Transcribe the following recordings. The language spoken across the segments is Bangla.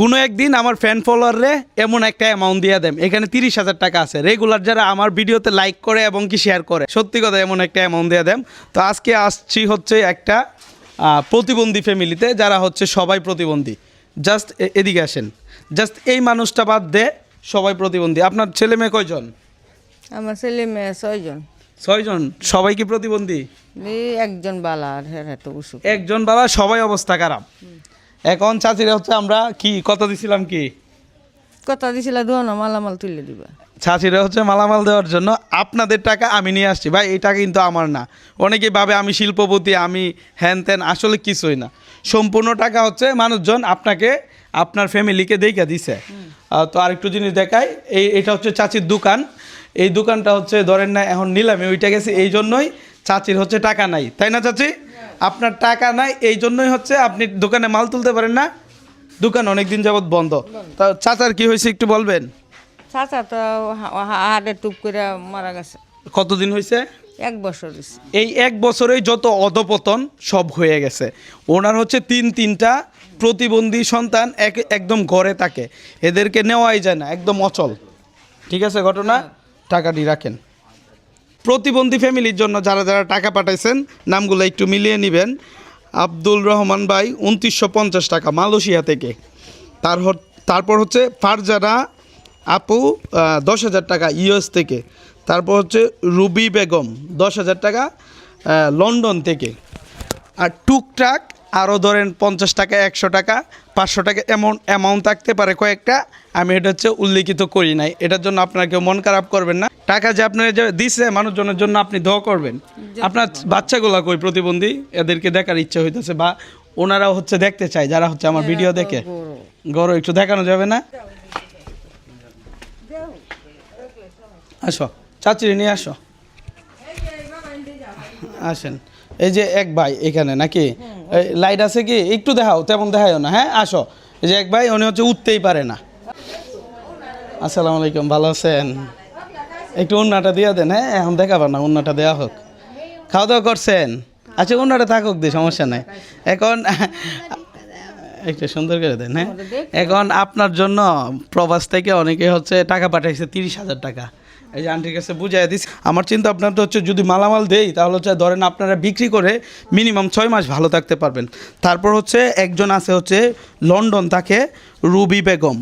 কোনো একদিন আমার ফ্যান ফলোয়ারে এমন একটা অ্যামাউন্ট দিয়ে দেন। এখানে তিরিশ হাজার টাকা আছে। রেগুলার যারা আমার ভিডিওতে লাইক করে এবং কি শেয়ার করে সত্যি কথা এমন একটা অ্যামাউন্ট দিয়ে দেন। তো আজকে আসছি হচ্ছে একটা প্রতিবন্ধী ফ্যামিলিতে যারা হচ্ছে সবাই প্রতিবন্ধী। জাস্ট এদিকে আসেন। জাস্ট এই মানুষটা বাদ দে সবাই প্রতিবন্ধী। আপনার ছেলে মেয়ে কয়জন? আমার ছেলে মেয়ে ছয়জন। ছয়জন। সবাই কি প্রতিবন্ধী? একজন বালা আর হ্যাঁ এত একজন বাবা সবাই অবস্থা খারাপ। এখন চাচিরা হচ্ছে আমরা কি কত দিছিলাম কি? কথা দিছিল দোনো মালামাল তুলে দিবা। চাচিরা হচ্ছে মালামাল দেওয়ার জন্য আপনাদের টাকা আমি নিয়ে আসছি। ভাই এই টাকা কিন্তু আমার না। অনেকেই ভাবে আমি শিল্পপতি আমি হ্যান ত্যান আসলে কিছুই না। সম্পূর্ণ টাকা হচ্ছে মানুষজন আপনাকে আপনার ফ্যামিলিকে দেখে দিছে। তো আরেকটু জিনিস দেখাই এই এটা হচ্ছে চাচির দোকান। এই দোকানটা হচ্ছে ধরেন না এখন নিলামে ওইটা গেছে এই জন্যই চাচির হচ্ছে টাকা নাই। তাই না চাচি? আপনার টাকা নাই এই জন্যই হচ্ছে আপনি দোকানে মাল তুলতে পারেন না। দোকান অনেক দিন যাবত বন্ধ। তা চাচার কি হয়েছে একটু বলবেন? চাচা তো হাড়ে টুপ করে মারা গেছে। কতদিন হয়েছে? এক বছর এই এক বছরেই যত অধপতন সব হয়ে গেছে। ওনার হচ্ছে তিন তিনটা প্রতিবন্ধী সন্তান এক একদম ঘরে থাকে। এদেরকে নেওয়াই যায় না একদম অচল। ঠিক আছে ঘটনা? টাকাটি রাখেন। প্রতিবন্ধী ফ্যামিলির জন্য যারা যারা টাকা পাঠাইছেন, নামগুলো একটু মিলিয়ে নেবেন। আব্দুল রহমান ভাই, উনত্রিশশো পঞ্চাশ টাকা মালয়েশিয়া থেকে। তার তারপর হচ্ছে ফারজানা আপু দশ হাজার টাকা ইউএস থেকে। তারপর হচ্ছে রুবি বেগম, দশ হাজার টাকা লন্ডন থেকে। আর টুকটাক আরও ধরেন পঞ্চাশ টাকা একশো টাকা পাঁচশো টাকা এমন অ্যামাউন্ট থাকতে পারে কয়েকটা। আমি এটা হচ্ছে উল্লিখিত করি নাই। এটার জন্য আপনার কেউ মন খারাপ করবেন না। টাকা যে আপনার যে দিছে মানুষজনের জন্য আপনি দোয়া করবেন। আপনার বাচ্চাগুলা কই প্রতিবন্ধী? এদেরকে দেখার ইচ্ছা হইতেছে বা ওনারাও হচ্ছে দেখতে চায় যারা হচ্ছে আমার ভিডিও দেখে। গরু একটু দেখানো যাবে না? আসো। চাচিরে নিয়ে আসো। আসেন। এই যে এক ভাই এখানে নাকি? লাইট আছে কি? একটু দেখাও তেমন দেখাইও না হ্যাঁ? আসো। এই যে এক ভাই উনি হচ্ছে উঠতেই পারে না। আসসালামু আলাইকুম ভালো আছেন? একটু উন্নাটা দিয়ে দেন হ্যাঁ? এখন দেখাবার না উন্নাটা দেওয়া হোক। খাওয়া দাওয়া করছেন? আচ্ছা উন্নাটা থাকুক দি সমস্যা নাই। এখন একটু সুন্দর করে দেন হ্যাঁ? এখন আপনার জন্য প্রবাস থেকে অনেকে হচ্ছে টাকা পাঠাইছে তিরিশ হাজার টাকা। এই যে আন্টির কাছে বুঝাই দিস আমার চিন্তা আপনার তো হচ্ছে যদি মালামাল দেই তাহলে হচ্ছে ধরেন আপনারা বিক্রি করে মিনিমাম ছয় মাস ভালো থাকতে পারবেন। তারপর হচ্ছে একজন আছে হচ্ছে লন্ডন তাকে রুবি বেগম।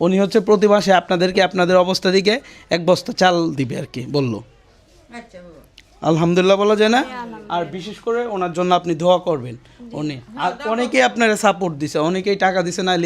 উনি হচ্ছে প্রতি মাসে আপনাদেরকে আপনাদের অবস্থা দিকে এক বস্তা চাল দিবে আর কি বলল। আলহামদুলিল্লাহ বলা যায় না? আর বিশেষ করে ওনার জন্য আপনি দোয়া করবেন। উনি আর অনেকেই আপনারা সাপোর্ট দিছে অনেকেই টাকা দিছে না